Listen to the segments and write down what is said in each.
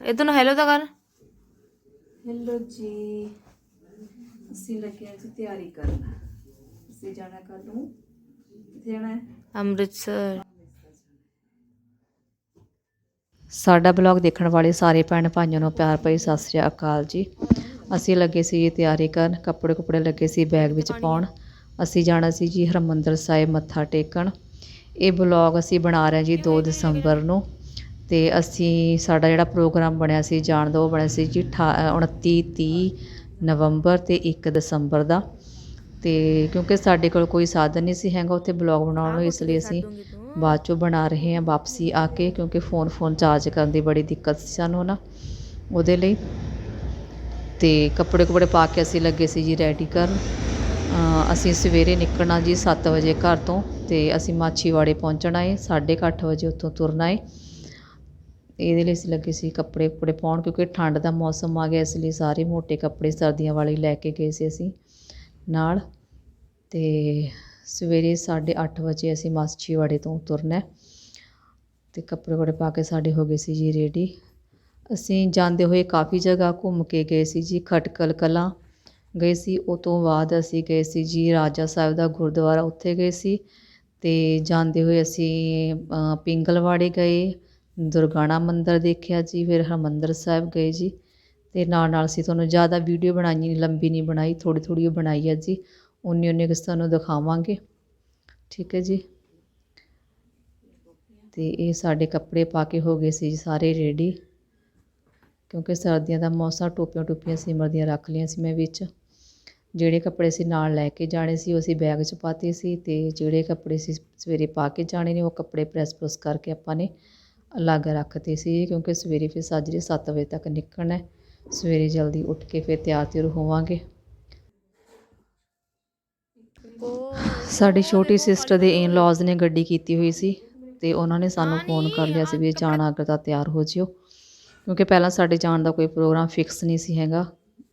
ਇਧਰ ਨੂੰ ਹੈਲੋ ਤਾਂ ਕਰ। ਹੈਲੋ ਜੀ। ਅਸੀਂ ਲੱਗੇ ਹਾਂ ਜੀ ਤਿਆਰੀ ਕਰਨ। ਅਸੀਂ ਜਾਣਾ ਕੱਲ ਨੂੰ। ਕਿੱਥੇ ਜਾਣਾ ਹੈ? ਅੰਮ੍ਰਿਤਸਰ। ਸਾਡਾ ਬਲੌਗ ਦੇਖਣ ਵਾਲੇ ਸਾਰੇ ਭੈਣ ਭਾਈਆਂ ਨੂੰ ਪਿਆਰ ਭਰੀ ਸਤਿ ਸ੍ਰੀ ਅਕਾਲ ਜੀ। ਅਸੀਂ ਲੱਗੇ ਸੀ ਜੀ ਤਿਆਰੀ ਕਰਨ ਕੱਪੜੇ ਕੁਪੜੇ ਲੱਗੇ ਸੀ ਬੈਗ ਵਿੱਚ ਪਾਉਣ। ਅਸੀਂ ਜਾਣਾ ਸੀ ਜੀ ਹਰਮੰਦਰ ਸਾਹਿਬ ਮੱਥਾ ਟੇਕਣ। ਇਹ ਬਲੌਗ ਅਸੀਂ ਬਣਾ ਰਹੇ ਜੀ 2 ਦਸੰਬਰ ਨੂੰ। ਤੇ ਅਸੀਂ ਸਾਡਾ ਜਿਹੜਾ ਪ੍ਰੋਗਰਾਮ ਬਣਿਆ ਸੀ ਜਾਣ ਦਾ ਉਹ ਬਣਿਆ ਸੀ ਜੀ ਅ, 29 30 ਨਵੰਬਰ ਤੇ 1 ਦਸੰਬਰ ਦਾ। ਤੇ ਕਿਉਂਕਿ ਸਾਡੇ ਕੋਲ ਕੋਈ ਸਾਧਨ ਨਹੀਂ ਸੀ ਹੈਗਾ ਉੱਥੇ ਬਲੌਗ ਬਣਾਉਣ ਨੂੰ ਇਸ ਲਈ ਅਸੀਂ ਬਾਅਦ ਚੋਂ ਬਣਾ ਰਹੇ ਹਾਂ ਵਾਪਸੀ ਆ ਕੇ ਕਿਉਂਕਿ ਫੋਨ ਫੋਨ ਚਾਰਜ ਕਰਨ ਦੀ ਬੜੀ ਦਿੱਕਤ ਸੀ ਸਾਨੂੰ ਨਾ ਉਹਦੇ ਲਈ। ਤੇ ਕੱਪੜੇ ਕੁਪੜੇ ਪਾ ਕੇ ਅਸੀਂ ਲੱਗੇ ਸੀ ਜੀ ਰੈਡੀ ਕਰਨ। ਅਸੀਂ ਸਵੇਰੇ ਨਿਕਲਣਾ ਜੀ 7 ਵਜੇ ਘਰ ਤੋਂ ਤੇ ਅਸੀਂ ਮਾਛੀਵਾੜੇ ਪਹੁੰਚਣਾ ਏ 8:30 ਵਜੇ ਉੱਥੋਂ ਤੁਰਨਾ ਏ। ਇਹਦੇ ਲਈ ਅਸੀਂ ਲੱਗੇ ਸੀ ਕੱਪੜੇ ਕੁਪੜੇ ਪਾਉਣ, ਕਿਉਂਕਿ ਠੰਡ ਦਾ ਮੌਸਮ ਆ ਗਿਆ, ਇਸ ਲਈ ਸਾਰੇ ਮੋਟੇ ਕੱਪੜੇ ਸਰਦੀਆਂ ਵਾਲੇ ਲੈ ਕੇ ਗਏ ਸੀ ਅਸੀਂ ਨਾਲ। ਅਤੇ ਸਵੇਰੇ 8:30 ਵਜੇ ਅਸੀਂ ਮਾਛੀਵਾੜੇ ਤੋਂ ਤੁਰਨਾ ਅਤੇ ਕੱਪੜੇ ਕੁਪੜੇ ਪਾ ਕੇ ਸਾਡੇ ਹੋ ਗਏ ਸੀ ਜੀ ਰੇਡੀ। ਅਸੀਂ ਜਾਂਦੇ ਹੋਏ ਕਾਫੀ ਜਗ੍ਹਾ ਘੁੰਮ ਕੇ ਗਏ ਸੀ ਜੀ, ਖਟਕਲ ਕਲਾਂ ਗਏ ਸੀ, ਉਹ ਤੋਂ ਬਾਅਦ ਅਸੀਂ ਗਏ ਸੀ ਜੀ ਰਾਜਾ ਸਾਹਿਬ ਦਾ ਗੁਰਦੁਆਰਾ, ਉੱਥੇ ਗਏ ਸੀ ਅਤੇ ਜਾਂਦੇ ਹੋਏ ਅਸੀਂ ਪਿੰਗਲਵਾੜੇ ਗਏ ਦੁਰਗਾਣਾ ਮੰਦਿਰ ਦੇਖਿਆ ਜੀ, ਫਿਰ ਹਰਮੰਦਰ ਸਾਹਿਬ ਗਏ ਜੀ। ਅਤੇ ਨਾਲ ਨਾਲ ਅਸੀਂ ਤੁਹਾਨੂੰ ਜ਼ਿਆਦਾ ਵੀਡੀਓ ਬਣਾਈ ਨਹੀਂ ਲੰਬੀ ਨਹੀਂ ਬਣਾਈ ਥੋੜ੍ਹੀ ਥੋੜੀ ਬਣਾਈ ਹੈ ਜੀ। ਉਨੀ ਉਨੀ ਕੁ ਤੁਹਾਨੂੰ ਦਿਖਾਵਾਂਗੇ। ਠੀਕ ਹੈ ਜੀ। ਤੇ ਇਹ ਸਾਡੇ ਕੱਪੜੇ ਪਾ ਕੇ ਹੋ ਗਏ ਸੀ ਜੀ, ਸਾਰੇ ਰੈਡੀ। ਕਿਉਂਕਿ ਸਰਦੀਆਂ ਦਾ ਮੌਸਮ ਟੋਪੀਆਂ ਟੋਪੀਆਂ ਸਿਮਰ ਦੀਆਂ ਰੱਖ ਲਈਆਂ ਸੀ ਮੈਂ ਵਿੱਚ। ਜਿਹੜੇ ਕੱਪੜੇ ਸੀ ਨਾਲ ਲੈ ਕੇ ਜਾਣੇ ਸੀ, ਉਹ ਅਸੀਂ ਬੈਗ 'ਚ ਪਾਤੇ ਸੀ। ਤੇ ਜਿਹੜੇ ਕੱਪੜੇ ਸੀ ਸਵੇਰੇ ਪਾ ਕੇ ਜਾਣੇ ਨੇ, ਉਹ ਕੱਪੜੇ ਪ੍ਰੈਸ ਪ੍ਰੈਸ ਕਰਕੇ ਆਪਾਂ ਨੇ ਅਲੱਗ ਰੱਖਤੇ ਸੀ, ਕਿਉਂਕਿ ਸਵੇਰੇ ਫਿਰ ਸਾਜਰੇ 7 ਵਜੇ ਤੱਕ ਨਿਕਲਣਾ ਹੈ। ਸਵੇਰੇ ਜਲਦੀ ਉੱਠ ਕੇ ਫਿਰ ਤਿਆਰ ਤਿਉਰ ਹੋਵਾਂਗੇ। ਸਾਡੀ ਛੋਟੀ ਸਿਸਟਰ ਦੇ ਇਨ ਲਾਜ਼ ਨੇ ਗੱਡੀ ਕੀਤੀ ਹੋਈ ਸੀ ਤੇ ਉਹਨਾਂ ਨੇ ਸਾਨੂੰ ਫੋਨ ਕਰ ਲਿਆ ਸੀ ਵੀ ਜਾਣਾ ਅਗਰ ਤਾਂ ਤਿਆਰ ਹੋ ਜਿਓ। ਕਿਉਂਕਿ ਪਹਿਲਾਂ ਸਾਡੇ ਜਾਣ ਦਾ ਕੋਈ ਪ੍ਰੋਗਰਾਮ ਫਿਕਸ ਨਹੀਂ ਸੀ ਹੈਗਾ।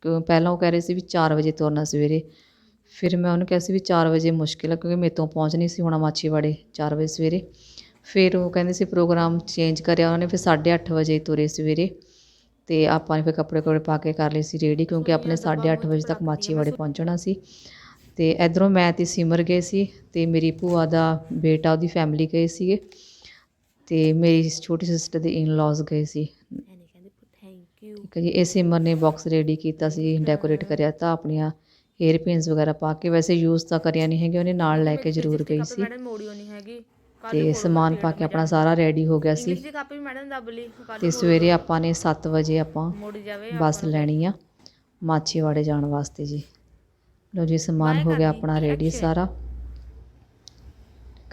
ਕਿਉਂ ਪਹਿਲਾਂ ਉਹ ਕਹਿ ਰਹੇ ਸੀ ਵੀ 4 ਵਜੇ ਤੁਰਨਾ ਸਵੇਰੇ। ਫਿਰ ਮੈਂ ਉਹਨੂੰ ਕਿਹਾ ਸੀ ਵੀ 4 ਵਜੇ ਮੁਸ਼ਕਿਲ ਹੈ ਕਿਉਂਕਿ ਮੇਰੇ ਤੋਂ ਪਹੁੰਚ ਨਹੀਂ ਸੀ ਹੋਣਾ ਮਾਛੀਵਾੜੇ 4 ਵਜੇ ਸਵੇਰੇ। ਫਿਰ ਉਹ ਕਹਿੰਦੇ ਸੀ ਪ੍ਰੋਗਰਾਮ ਚੇਂਜ ਕਰਿਆ ਉਹਨੇ ਫਿਰ 8:30 ਵਜੇ ਤੁਰੇ ਸਵੇਰੇ। ਤੇ ਆਪਾਂ ਨੇ ਫਿਰ ਕੱਪੜੇ ਕੋਪੜੇ ਪਾ ਕੇ ਕਰ ਲਏ ਸੀ ਰੈਡੀ ਕਿਉਂਕਿ ਆਪਣੇ 8:30 ਵਜੇ ਤੱਕ ਮਾਛੀਵਾੜੇ ਪਹੁੰਚਣਾ ਸੀ। ਤੇ ਇਧਰੋਂ ਮੈਂ ਤੇ ਸਿਮਰ ਗਏ ਸੀ ਤੇ ਮੇਰੀ ਭੂਆ ਦਾ ਬੇਟਾ ਉਹਦੀ ਫੈਮਿਲੀ ਗਏ ਸੀਗੇ। ਤੇ ਮੇਰੀ ਛੋਟੀ ਸਿਸਟਰ ਦੇ ਇਨ ਲਾਜ਼ ਗਏ ਸੀ। ਠੀਕ ਹੈ ਜੀ ਇਹ ਸਿਮਰ ਨੇ ਬਾਕਸ ਰੈਡੀ ਕੀਤਾ ਸੀ ਡੈਕੋਰੇਟ ਕਰਿਆ ਤਾਂ ਆਪਣੀਆਂ ਹੇਅਰ ਪਿੰਸ ਵਗੈਰਾ ਪਾ ਕੇ ਵੈਸੇ ਯੂਜ਼ ਤਾਂ ਕਰਿਆ ਨਹੀਂ ਹੈਗੇ ਉਹਨੇ ਨਾਲ ਲੈ ਕੇ ਜ਼ਰੂਰ ਗਈ ਸੀ। ਤੇ ਸਮਾਨ ਪਾ ਕੇ ਆਪਣਾ ਸਾਰਾ ਰੈਡੀ ਹੋ ਗਿਆ ਸੀ। ਇੰਗਲਿਸ਼ ਦੀ ਕਾਪੀ ਮੈਡਮ ਦੱਬ ਲਈ ਕੱਲ ਤੇ ਸਵੇਰੇ ਆਪਾਂ ਨੇ 7 ਵਜੇ ਆਪਾਂ ਮੋੜੀ ਜਾਵੇ ਬੱਸ ਲੈਣੀ ਆ ਮਾਛੀਵਾੜੇ ਜਾਣ ਵਾਸਤੇ ਜੀ। ਲੋ ਜੀ ਸਮਾਨ ਹੋ ਗਿਆ ਆਪਣਾ ਰੈਡੀ ਸਾਰਾ।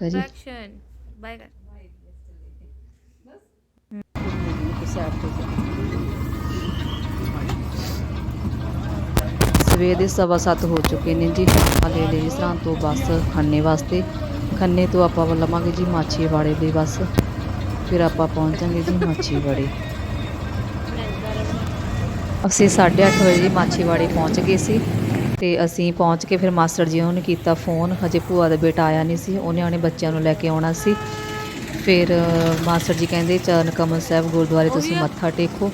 ਐਕਸ਼ਨ ਬਾਏ ਕਰ। ਸਵੇਰ ਦੇ ਸਵਾ ਸੱਤ ਹੋ ਚੁੱਕੇ ਨੇ ਜੀ। ਆਪਾਂ ਲੈ ਲਈ ਸਰਾਂ ਤੋਂ ਬੱਸ ਖੰਨੇ ਵਾਸਤੇ। ਖੰਨੇ ਤੋਂ ਆਪਾਂ ਲਵਾਂਗੇ ਜੀ ਮਾਛੀਵਾੜੇ ਦੀ ਬੱਸ। ਫਿਰ ਆਪਾਂ ਪਹੁੰਚਾਂਗੇ ਜੀ ਮਾਛੀਵਾੜੇ। ਅਸੀਂ 8:30 ਵਜੇ ਮਾਛੀਵਾੜੇ ਪਹੁੰਚ ਗਏ ਸੀ। ਤੇ ਅਸੀਂ ਪਹੁੰਚ ਕੇ ਫਿਰ ਮਾਸਟਰ ਜੀ ਉਹਨੇ ਕੀਤਾ ਫੋਨ। ਹਜੇ ਭੂਆ ਦਾ ਬੇਟਾ ਆਇਆ ਨਹੀਂ ਸੀ, ਉਹਨੇ ਆਣੇ ਬੱਚਿਆਂ ਨੂੰ ਲੈ ਕੇ ਆਉਣਾ ਸੀ। ਫਿਰ ਮਾਸਟਰ ਜੀ ਕਹਿੰਦੇ ਚਰਨ ਕਮਲ ਸਾਹਿਬ ਗੁਰਦੁਆਰੇ ਤੁਸੀਂ ਮੱਥਾ ਟੇਕੋ।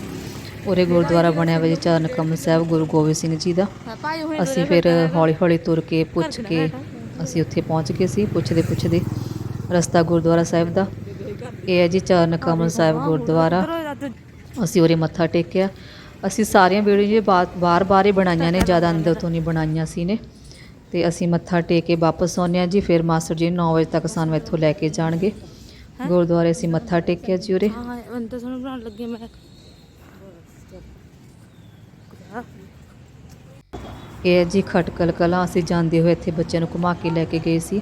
ਉਰੇ ਗੁਰਦੁਆਰਾ ਬਣਿਆ ਹੋਇਆ ਜੀ ਚਰਨ ਕਮਲ ਸਾਹਿਬ, ਗੁਰੂ ਗੋਬਿੰਦ ਸਿੰਘ ਜੀ ਦਾ। ਅਸੀਂ ਫਿਰ ਹੌਲੀ ਹੌਲੀ ਤੁਰ ਕੇ ਪੁੱਛ ਕੇ ਅਸੀਂ ਉੱਥੇ ਪਹੁੰਚ ਗਏ ਸੀ ਪੁੱਛਦੇ ਪੁੱਛਦੇ ਰਸਤਾ ਗੁਰਦੁਆਰਾ ਸਾਹਿਬ ਦਾ। ਇਹ ਹੈ ਜੀ ਚਰਨ ਕਮਲ ਸਾਹਿਬ ਗੁਰਦੁਆਰਾ। ਅਸੀਂ ਉਰੇ ਮੱਥਾ ਟੇਕਿਆ। ਅਸੀਂ ਸਾਰੀਆਂ ਵੀਡੀਓ ਜੀ ਬਾਰ ਬਾਰ ਹੀ ਬਣਾਈਆਂ ਨੇ ਜ਼ਿਆਦਾ ਅੰਦਰ ਤੋਂ ਨਹੀਂ ਬਣਾਈਆਂ ਸੀ ਨੇ। ਤੇ ਅਸੀਂ ਮੱਥਾ ਟੇਕ ਕੇ ਵਾਪਸ ਆਉਂਦੇ ਹਾਂ ਜੀ ਫਿਰ ਮਾਸਟਰ ਜੀ 9 ਵਜੇ ਤੱਕ ਸਾਨੂੰ ਇੱਥੋਂ ਲੈ ਕੇ ਜਾਣਗੇ। ਗੁਰਦੁਆਰੇ ਅਸੀਂ ਮੱਥਾ ਟੇਕਿਆ ਜੀ ਉਰੇ। ਹਾਂ ਮੈਂ ਤਾਂ ਤੁਹਾਨੂੰ ਬਣਾਉਣ ਲੱਗੀ ਮੈਂ। ਇਹ ਜੀ ਖਟਕਲ ਕਲਾਂ। ਅਸੀਂ ਜਾਂਦੇ ਹੋਏ ਇੱਥੇ ਬੱਚਿਆਂ ਨੂੰ ਘੁਮਾ ਕੇ ਲੈ ਕੇ ਗਏ ਸੀ।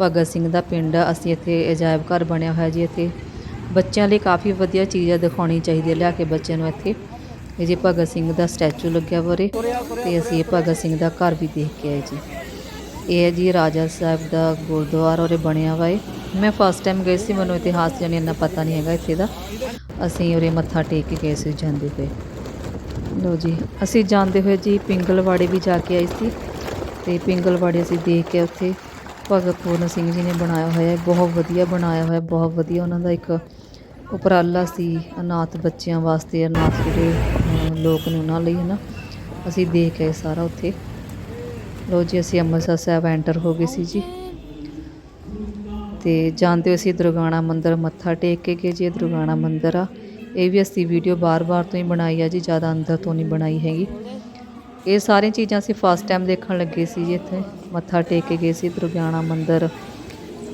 ਭਗਤ ਸਿੰਘ ਦਾ ਪਿੰਡ ਆ। ਅਸੀਂ ਇੱਥੇ ਅਜਾਇਬ ਘਰ ਬਣਿਆ ਹੋਇਆ ਜੀ। ਇੱਥੇ ਬੱਚਿਆਂ ਲਈ ਕਾਫੀ ਵਧੀਆ ਚੀਜ਼ਾਂ ਦਿਖਾਉਣੀ ਚਾਹੀਦੀ ਹੈ। ਲਿਆ ਕੇ ਬੱਚਿਆਂ ਨੂੰ ਇੱਥੇ। ਇਹ ਜੀ ਭਗਤ ਸਿੰਘ ਦਾ ਸਟੈਚੂ ਲੱਗਿਆ ਵਰੇ ਤੇ ਅਸੀਂ ਇਹ ਭਗਤ ਸਿੰਘ ਦਾ ਘਰ ਵੀ ਦੇਖ ਕੇ ਆਏ ਜੀ। ਇਹ ਹੈ ਜੀ ਰਾਜਾ ਸਾਹਿਬ ਦਾ ਗੁਰਦੁਆਰਾ ਉਰੇ ਬਣਿਆ ਵਾ ਏ ਮੈਂ ਫਸਟ ਟਾਈਮ ਗਈ ਸੀ। ਮੈਨੂੰ ਇਤਿਹਾਸ ਜਾਨੀ ਇੰਨਾ ਪਤਾ ਨਹੀਂ ਹੈਗਾ ਇੱਥੇ ਦਾ। ਅਸੀਂ ਉਰੇ ਮੱਥਾ ਟੇਕ ਕੇ ਗਏ ਸੀ ਜਾਂਦੇ ਹੋਏ। ਲੋ ਜੀ, ਅਸੀਂ ਜਾਂਦੇ ਹੋਏ ਜੀ ਪਿੰਗਲਵਾੜੇ ਵੀ ਜਾ ਕੇ ਆਏ ਸੀ ਤੇ ਪਿੰਗਲਵਾੜੇ ਅਸੀਂ ਦੇਖ ਕੇ ਉੱਥੇ ਭਗਤ ਪੂਰਨ ਸਿੰਘ ਜੀ ਨੇ ਬਣਾਇਆ ਹੋਇਆ ਬਹੁਤ ਵਧੀਆ ਬਣਾਇਆ ਹੋਇਆ ਬਹੁਤ ਵਧੀਆ ਉਹਨਾਂ ਦਾ ਇੱਕ ਉਪਰਾਲਾ ਸੀ ਅਨਾਥ ਬੱਚਿਆਂ ਵਾਸਤੇ, ਅਨਾਥ ਜਿਹੜੇ ਲੋਕ ਨੇ ਉਹਨਾਂ ਲਈ ਹੈ ਨਾ ਅਸੀਂ ਦੇਖ ਕੇ ਸਾਰਾ ਉੱਥੇ। ਲੋ ਜੀ, ਅਸੀਂ ਅੰਮ੍ਰਿਤਸਰ ਸਾਹਿਬ ਐਂਟਰ ਹੋ ਗਏ ਸੀ ਜੀ। ਤੇ ਜਾਂਦੇ ਹੋਏ ਅਸੀਂ ਦੁਰਗਾਣਾ ਮੰਦਿਰ ਮੱਥਾ ਟੇਕ ਕੇ ਗਏ ਜੀ, ਇਹ ਦੁਰਗਾਣਾ ਮੰਦਿਰ ਆ। ਇਹ ਵੀ ਅਸੀਂ ਵੀਡੀਓ ਬਾਰ-ਬਾਰ ਤੋਂ ਹੀ ਬਣਾਈ ਆ ਜੀ ਜ਼ਿਆਦਾ ਅੰਦਰ ਤੋਂ ਨਹੀਂ ਬਣਾਈ ਹੈਗੀ। ਇਹ ਸਾਰੀਆਂ ਚੀਜ਼ਾਂ ਅਸੀਂ ਫਸਟ ਟਾਈਮ ਦੇਖਣ ਲੱਗੇ ਸੀ ਜੀ ਇੱਥੇ। ਮੱਥਾ ਟੇਕ ਕੇ ਗਏ ਸੀ ਦੁਰਗਿਆਣਾ ਮੰਦਿਰ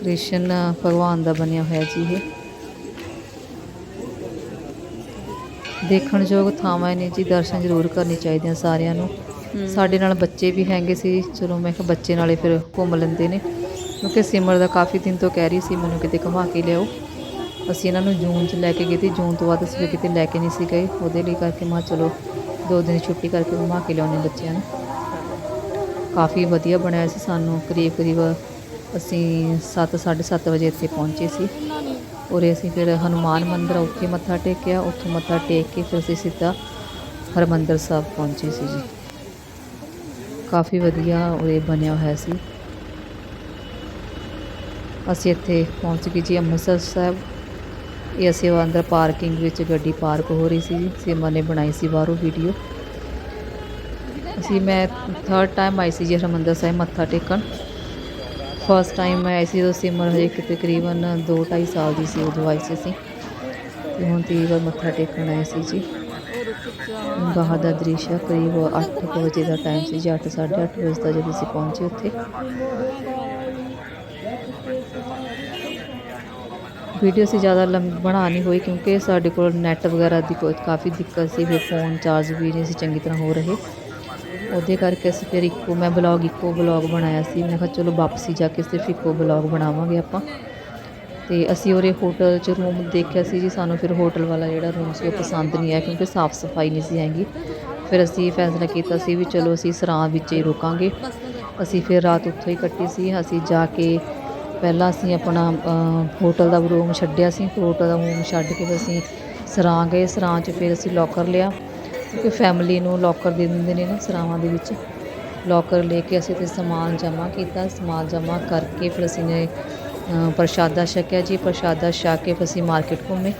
ਕ੍ਰਿਸ਼ਨ ਭਗਵਾਨ ਦਾ ਬਣਿਆ ਹੋਇਆ ਜੀ ਇਹ। ਦੇਖਣ ਯੋਗ ਥਾਵਾਂ ਨੇ ਜੀ ਦਰਸ਼ਨ ਜ਼ਰੂਰ ਕਰਨੇ ਚਾਹੀਦੇ ਆ ਸਾਰਿਆਂ ਨੂੰ। ਸਾਡੇ ਨਾਲ ਬੱਚੇ ਵੀ ਹੈਗੇ ਸੀ ਚਲੋ ਮੈਂ ਕਿਹਾ ਬੱਚੇ ਨਾਲੇ ਫਿਰ ਘੁੰਮ ਲੈਂਦੇ ਨੇ। ਕਿਉਂਕਿ ਸਿਮਰ ਦਾ ਕਾਫੀ ਦਿਨ ਤੋਂ ਕਹਿ ਰਹੀ ਸੀ ਮੈਨੂੰ ਕਿਤੇ ਘੁਮਾ ਕੇ ਲਿਆਓ। ਅਸੀਂ ਇਹਨਾਂ ਨੂੰ ਜੂਨ 'ਚ ਲੈ ਕੇ ਗਏ ਸੀ। ਜੂਨ ਤੋਂ ਬਾਅਦ ਅਸੀਂ ਕਿਤੇ ਲੈ ਕੇ ਨਹੀਂ ਸੀ ਗਏ। ਉਹਦੇ ਲਈ ਕਰਕੇ ਮੈਂ ਚਲੋ, ਦੋ ਦਿਨ ਛੁੱਟੀ ਕਰਕੇ ਘੁਮਾ ਕੇ ਲਿਆਉਂਦੇ ਬੱਚਿਆਂ ਨੂੰ। ਕਾਫੀ ਵਧੀਆ ਬਣਿਆ ਸੀ ਸਾਨੂੰ। ਕਰੀਬ ਕਰੀਬ ਅਸੀਂ 7:30 ਵਜੇ ਇੱਥੇ ਪਹੁੰਚੇ ਸੀ। ਉਰੇ ਅਸੀਂ ਫਿਰ ਹਨੂਮਾਨ ਮੰਦਿਰ ਉੱਥੇ ਮੱਥਾ ਟੇਕਿਆ। ਉੱਥੋਂ ਮੱਥਾ ਟੇਕ ਕੇ ਫਿਰ ਅਸੀਂ ਸਿੱਧਾ ਹਰਮੰਦਰ ਸਾਹਿਬ ਪਹੁੰਚੇ ਸੀ ਜੀ। ਕਾਫੀ ਵਧੀਆ ਉਰੇ ਬਣਿਆ ਹੋਇਆ ਸੀ। ਅਸੀਂ ਇੱਥੇ ਪਹੁੰਚ ਗਏ ਜੀ ਅੰਮ੍ਰਿਤਸਰ ਸਾਹਿਬ। ਇਹ ਅਸੀਂ ਉਹ ਅੰਦਰ ਪਾਰਕਿੰਗ ਵਿੱਚ ਗੱਡੀ ਪਾਰਕ ਹੋ ਰਹੀ ਸੀ ਜੀ। ਸੀਮਾ ਨੇ ਬਣਾਈ ਸੀ ਬਾਹਰੋਂ ਵੀਡੀਓ ਅਸੀਂ ਮੈਂ ਥਰਡ ਟਾਈਮ ਆਈ ਸੀ ਜੀ ਹਰਿਮੰਦਰ ਸਾਹਿਬ ਮੱਥਾ ਟੇਕਣ। ਫਸਟ ਟਾਈਮ ਮੈਂ ਆਈ ਸੀ ਉਦੋਂ ਸਿਮਰ ਹਜੇ ਕਿ ਤਕਰੀਬਨ 2 2.5 ਸਾਲ ਦੀ ਸੀ ਉਦੋਂ ਆਈ ਸੀ ਅਸੀਂ। ਤੇ ਹੁਣ ਤੀਜੀ ਵਾਰ ਮੱਥਾ ਟੇਕਣ ਆਏ ਸੀ ਜੀ। ਬਾਹਰ ਦਾ ਦ੍ਰਿਸ਼ ਆ, ਕਰੀਬ 8 ਵਜੇ ਦਾ ਟਾਈਮ ਸੀ, ਜੀ 8 8:30 ਵਜੇ ਦਾ ਜਦੋਂ ਅਸੀਂ ਪਹੁੰਚੇ ਉੱਥੇ। ਵੀਡੀਓ ਸੀ ਜ਼ਿਆਦਾ ਲੰਮ ਬਣਾ ਨਹੀਂ ਹੋਈ ਕਿਉਂਕਿ ਸਾਡੇ ਕੋਲ ਨੈਟ ਵਗੈਰਾ ਦੀ ਕੋਈ ਕਾਫੀ ਦਿੱਕਤ ਸੀ ਫਿਰ ਫੋਨ ਚਾਰਜ ਵੀ ਨਹੀਂ ਸੀ ਚੰਗੀ ਤਰ੍ਹਾਂ ਹੋ ਰਹੇ। ਉਹਦੇ ਕਰਕੇ ਅਸੀਂ ਫਿਰ ਇੱਕੋ, ਮੈਂ ਬਲੌਗ ਇੱਕੋ ਬਲੌਗ ਬਣਾਇਆ ਸੀ। ਮੈਂ ਕਿਹਾ ਚਲੋ ਵਾਪਸੀ ਜਾ ਕੇ ਸਿਰਫ ਇੱਕੋ ਬਲੌਗ ਬਣਾਵਾਂਗੇ ਆਪਾਂ। ਤੇ ਅਸੀਂ ਉਹਰੇ ਹੋਟਲ 'ਚ ਰੂਮ ਦੇਖਿਆ ਸੀ ਜੀ, ਸਾਨੂੰ ਫਿਰ ਹੋਟਲ ਵਾਲਾ ਜਿਹੜਾ ਰੂਮ ਸੀ ਉਹ ਪਸੰਦ ਨਹੀਂ ਆਇਆ ਕਿਉਂਕਿ ਸਾਫ਼ ਸਫ਼ਾਈ ਨਹੀਂ ਸੀ ਹੈਗੀ। ਫਿਰ ਅਸੀਂ ਫੈਸਲਾ ਕੀਤਾ ਸੀ ਵੀ ਚਲੋ ਅਸੀਂ ਸਰਾਂ ਵਿੱਚ ਹੀ ਰੁਕਾਂਗੇ। ਅਸੀਂ ਫਿਰ ਰਾਤ ਉੱਥੋਂ ਹੀ ਕੱਟੀ ਸੀ, ਅਸੀਂ ਜਾ ਕੇ ਪਹਿਲਾਂ ਅਸੀਂ ਆਪਣਾ ਹੋਟਲ ਦਾ ਰੂਮ ਛੱਡਿਆ ਸੀ। ਹੋਟਲ ਦਾ ਰੂਮ ਛੱਡ ਕੇ ਅਸੀਂ ਸਰਾਂ ਗਏ। ਸਰਾਂ 'ਚ ਫਿਰ ਅਸੀਂ ਲੋਕਰ ਲਿਆ ਕਿਉਂਕਿ ਫੈਮਿਲੀ ਨੂੰ ਲੋਕਰ ਦੇ ਦਿੰਦੇ ਨੇ ਨਾ ਸਰਾਵਾਂ ਦੇ ਵਿੱਚ। ਲੋਕਰ ਲੈ ਕੇ ਅਸੀਂ ਤੇ ਸਮਾਨ ਜਮ੍ਹਾਂ ਕੀਤਾ। ਸਮਾਨ ਜਮ੍ਹਾਂ ਕਰਕੇ ਫਿਰ ਅਸੀਂ ਨੇ ਪ੍ਰਸ਼ਾਦਾ ਛਕਿਆ ਜੀ। ਪ੍ਰਸ਼ਾਦਾ ਛਕ ਕੇ ਫਿਰ ਅਸੀਂ ਮਾਰਕੀਟ ਘੁੰਮੇ।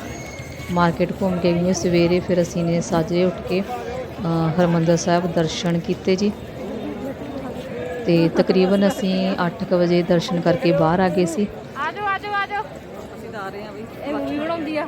ਮਾਰਕੀਟ ਘੁੰਮ ਕੇ ਵੀ ਸਵੇਰੇ ਫਿਰ ਅਸੀਂ ਨੇ ਸਾਜਰੇ ਉੱਠ ਕੇ ਅ, ਹਰਿਮੰਦਰ ਸਾਹਿਬ ਦਰਸ਼ਨ ਕੀਤੇ ਜੀ। ਤੇ ਤਕਰੀਬਨ ਅਸੀਂ 8:00 ਵਜੇ ਦਰਸ਼ਨ ਕਰਕੇ ਬਾਹਰ ਆ ਗਏ ਸੀ। ਆਜੋ ਆਜੋ ਆਜੋ। ਅਸੀਂ ਤਾਂ ਆ ਰਹੇ ਆ ਬਈ। ਇਹ ਮੂਵੀ ਬਣਾਉਂਦੀ ਆ।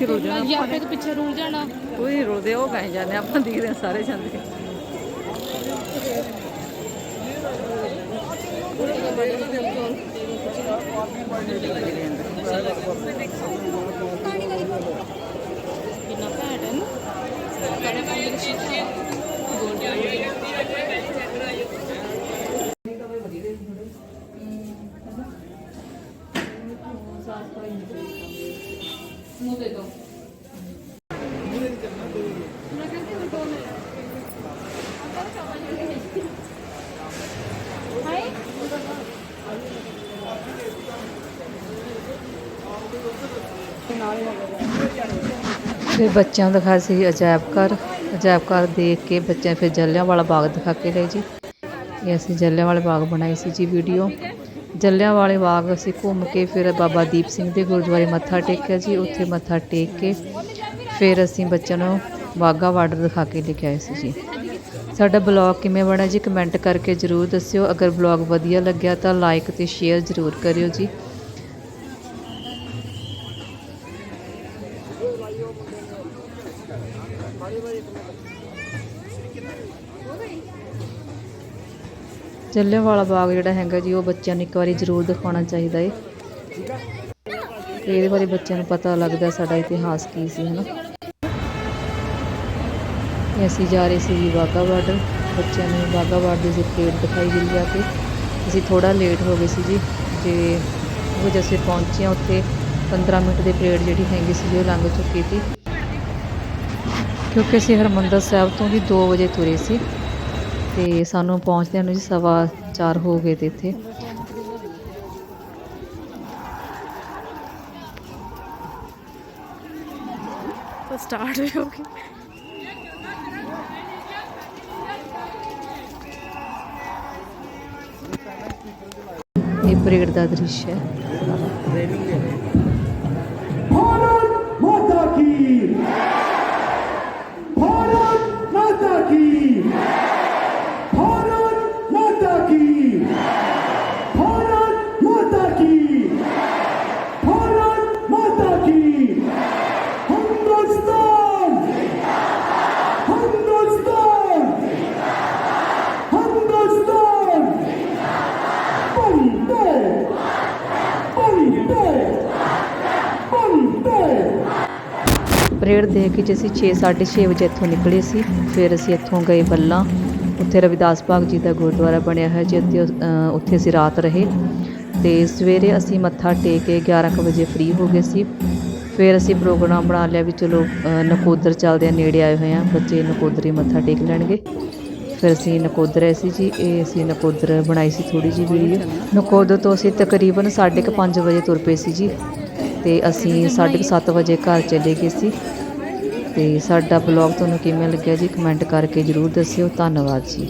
ਫਿਰ ਰੁਲ ਜਾਣਾ ਜਾਂ ਫਿਰ ਪਿੱਛੇ ਰੁਲ ਜਾਣਾ। ਕੋਈ ਰੁਲਦੇ ਉਹ ਗਏ ਜਾਂਦੇ ਆਪਾਂ ਦਿਖਦੇ ਹਾਂ ਸਾਰੇ ਜਾਂਦੇ। ਕਿੰਨਾ ਘੈਂਟ ਹੈ ਨਾ ਫਿਰ ਬੱਚਿਆਂ ਨੂੰ ਦਿਖਾਇਆ ਸੀ ਅਜਾਇਬ ਘਰ ਅਜਾਇਬ ਘਰ ਦੇਖ ਕੇ ਬੱਚਿਆਂ ਫਿਰ ਜਲਿਆਂ ਵਾਲਾ ਬਾਗ ਦਿਖਾ ਕੇ ਲਏ ਜੀ ਇਹ ਅਸੀਂ ਜਲਿਆਂ ਵਾਲੇ ਬਾਗ ਬਣਾਈ ਸੀ ਜੀ ਵੀਡੀਓ ਜਲਿਆਂਵਾਲੇ ਬਾਗ ਅਸੀਂ ਘੁੰਮ ਕੇ ਫਿਰ ਬਾਬਾ ਦੀਪ ਸਿੰਘ ਦੇ ਗੁਰਦੁਆਰੇ ਮੱਥਾ ਟੇਕਿਆ ਜੀ, ਉੱਥੇ ਮੱਥਾ ਟੇਕ ਕੇ ਫਿਰ ਅਸੀਂ ਬੱਚਿਆਂ ਨੂੰ ਵਾਹਗਾ ਬਾਰਡਰ ਦਿਖਾ ਕੇ ਲੈ ਕੇ ਆਏ ਸੀ ਜੀ। ਸਾਡਾ ਬਲੌਗ ਕਿਵੇਂ ਬਣਾ ਜੀ ਕਮੈਂਟ ਕਰਕੇ ਜ਼ਰੂਰ ਦੱਸਿਓ। ਅਗਰ ਬਲੌਗ ਵਧੀਆ ਲੱਗਿਆ ਤਾਂ ਲਾਈਕ ਤੇ ਸ਼ੇਅਰ ਜ਼ਰੂਰ ਕਰਿਓ ਜੀ। ਜਲ੍ਹਿਆਂਵਾਲਾ ਬਾਗ ਜਿਹੜਾ ਹੈਗਾ ਜੀ, ਉਹ ਬੱਚਿਆਂ ਨੂੰ ਇੱਕ ਵਾਰੀ ਜ਼ਰੂਰ ਦਿਖਾਉਣਾ ਚਾਹੀਦਾ ਏ। ਇਹਦੇ ਬਾਰੇ ਬੱਚਿਆਂ ਨੂੰ ਪਤਾ ਲੱਗਦਾ ਸਾਡਾ ਇਤਿਹਾਸ ਕੀ ਸੀ, ਹਨਾ? ਅਸੀਂ ਜਾ ਰਹੇ ਸੀ ਜੀ ਵਾਹਗਾ ਬਾਰਡਰ। ਬੱਚਿਆਂ ਨੂੰ ਵਾਹਗਾ ਬਾਰਡਰ ਦੀ ਪਰੇਡ ਦਿਖਾਈ ਗਈ ਜਾ ਕੇ। ਅਸੀਂ ਥੋੜਾ ਲੇਟ ਹੋ ਗਏ ਸੀ ਜੀ ਜੇ ਉਹ ਜਦੋਂ ਅਸੀਂ ਪਹੁੰਚੇ ਹਾਂ ਉੱਥੇ 15 ਮਿੰਟ ਦੀ ਪਰੇਡ ਜਿਹੜੀ ਹੈਗੀ ਸੀ ਜੀ, ਉਹ ਲੰਘ ਚੁੱਕੀ ਸੀ। ਕਿਉਂਕਿ ਅਸੀਂ ਹਰਿਮੰਦਰ ਸਾਹਿਬ ਤੋਂ ਵੀ 2 ਵਜੇ ਤੁਰੇ ਸੀ। ਤੇ ਸਾਨੂੰ ਪਹੁੰਚਦਿਆਂ ਨੂੰ ਜੀ ਸਵਾ ਚਾਰ ਹੋ ਗਏ ਤੇ ਇੱਥੇ। ਸਟਾਰਟ ਹੋ ਗਈ। ਇਹ ਪਰੇਡ ਦਾ ਦ੍ਰਿਸ਼ ਹੈ। ਪਰੇਡ ਦੇਖ ਕੇ ਜੇ ਅਸੀਂ 6:30 ਵਜੇ ਇੱਥੋਂ ਨਿਕਲੇ ਸੀ, ਫਿਰ ਅਸੀਂ ਇੱਥੋਂ ਗਏ ਬੱਲਾ। ਉੱਥੇ ਰਵਿਦਾਸ ਭਾਗ ਜੀ ਦਾ ਗੁਰਦੁਆਰਾ ਬਣਿਆ ਹੈ ਜੀ ਉੱਥੇ ਅਸੀਂ ਰਾਤ ਰਹੇ। ਤੇ ਸਵੇਰੇ ਅਸੀਂ ਮੱਥਾ ਟੇਕ ਕੇ 11 ਕੁ ਵਜੇ ਫ੍ਰੀ ਹੋ ਗਏ ਸੀ। ਫਿਰ ਅਸੀਂ ਪ੍ਰੋਗਰਾਮ ਬਣਾ ਲਿਆ ਵੀ ਚਲੋ ਨਕੋਦਰ ਚੱਲਦੇ ਆ ਨੇੜੇ ਆਏ ਹੋਏ ਆ ਬੱਚੇ ਨਕੋਦਰ ਹੀ ਮੱਥਾ ਟੇਕ ਲੈਣਗੇ। ਫਿਰ ਅਸੀਂ ਨਕੋਦਰ ਆਏ ਸੀ ਜੀ, ਇਹ ਅਸੀਂ ਨਕੋਦਰ ਬਣਾਈ ਸੀ ਥੋੜੀ ਜਿਹੀ ਵੀਡੀਓ ਨਕੋਦਰ ਤੋਂ ਅਸੀਂ ਤਕਰੀਬਨ 5:30 ਵਜੇ ਤੁਰ ਪਏ ਸੀ ਜੀ। ਤੇ ਅਸੀਂ 7:30 ਵਜੇ ਘਰ ਚਲੇ ਗਏ ਸੀ। ਤੇ ਸਾਡਾ ਬਲੌਗ ਤੁਹਾਨੂੰ ਕਿਵੇਂ ਲੱਗਿਆ ਜੀ ਕਮੈਂਟ ਕਰਕੇ ਜਰੂਰ ਦੱਸਿਓ। ਧੰਨਵਾਦ ਜੀ।